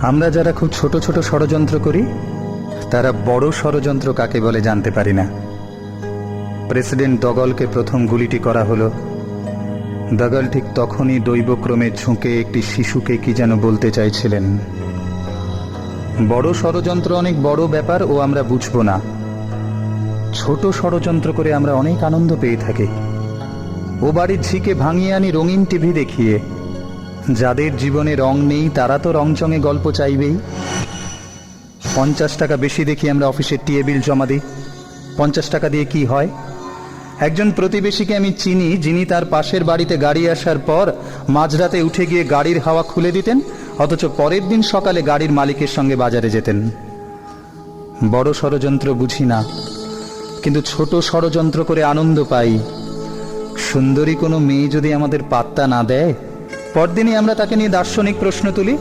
আমরা যারা খুব ছোট ছোট ষড়যন্ত্র করি, তারা বড় ষড়যন্ত্র কাকে বলে জানতে পারি না। প্রেসিডেন্ট দগলকে প্রথম গুলিটি করা হলো। দগল ঠিক তখনই দৈবক্রমে ঝুঁকে একটি শিশুকে কি যেন বলতে চাইছিলেন। বড় ষড়যন্ত্র অনেক বড় ব্যাপার ও আমরা বুঝব না। ছোট ষড়যন্ত্র করে আমরা অনেক আনন্দ পেয়ে থাকি। ও বাড়ির ঝিকে ভাঙিয়ে আনি রঙিন টিভি দেখিয়ে যাদের জীবনে রং নেই, তারা তো রংচঙে গল্প চাইবেই। পঞ্চাশ টাকা বেশি দেখি আমরা অফিসের টিএ বিল জমা দিই। পঞ্চাশ টাকা দিয়ে কি হয়? একজন প্রতিবেশীকে আমি চিনি, যিনি তার পাশের বাড়িতে গাড়ি আসার পর মাঝরাতে উঠে গিয়ে গাড়ির হাওয়া খুলে দিতেন, অথচ পরের দিন সকালে গাড়ির মালিকের সঙ্গে বাজারে যেতেন। বড় ষড়যন্ত্র বুঝি না, কিন্তু ছোট ষড়যন্ত্র করে আনন্দ পাই। সুন্দরী কোনো মেয়ে যদি আমাদের পাত্তা না দেয় পরদিনই আমরা তাকে নিয়ে দার্শনিক প্রশ্ন তুলি,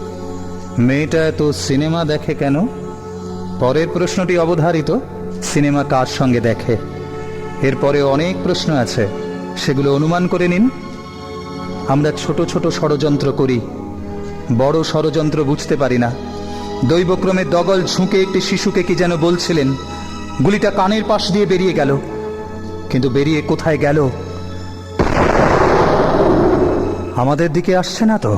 মেয়েটা এত সিনেমা দেখে কেন? পরের প্রশ্নটি অবধারিত, সিনেমা কার সঙ্গে দেখে? এরপরে অনেক প্রশ্ন আছে, সেগুলো অনুমান করে নিন। আমরা ছোট ছোট ষড়যন্ত্র করি, বড় ষড়যন্ত্র বুঝতে পারি না। দৈবক্রমে দগল ঝুঁকে একটি শিশুকে কি যেন বলছিলেন, গুলিটা কানের পাশ দিয়ে বেরিয়ে গেল। কিন্তু বেরিয়ে কোথায় গেল? আমাদের দিকে আসছে না তো?